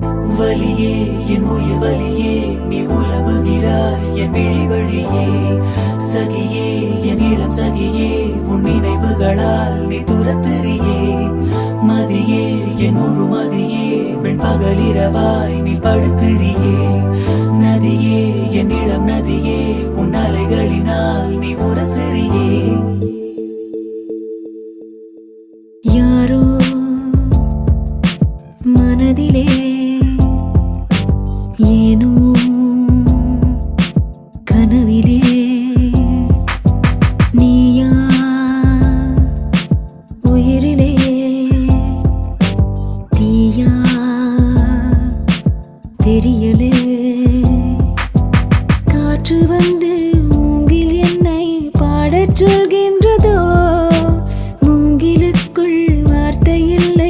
வலியே என் உயிர் வலியே நீ உலவுகிறாய் என் விழி வழியே. சகியே என் இளம் சகியே உன் நினைவுகளால் நீ துரத்தறியே. மதியே என் முழு மதியே வெண் பகலிரவாய் நீ படுத்திரியே நதியே என் இளம் நதியே உன் அலைகளினால் நீ உரசெறியே. யாரோ மனதிலே ஏனோ கனவிலே நீயா உயிரிலே தீயா தெரியலே காற்று வந்து மூங்கில் சொல்கின்றதோ மூங்கிலுக்குள் வார்த்தை இல்லை.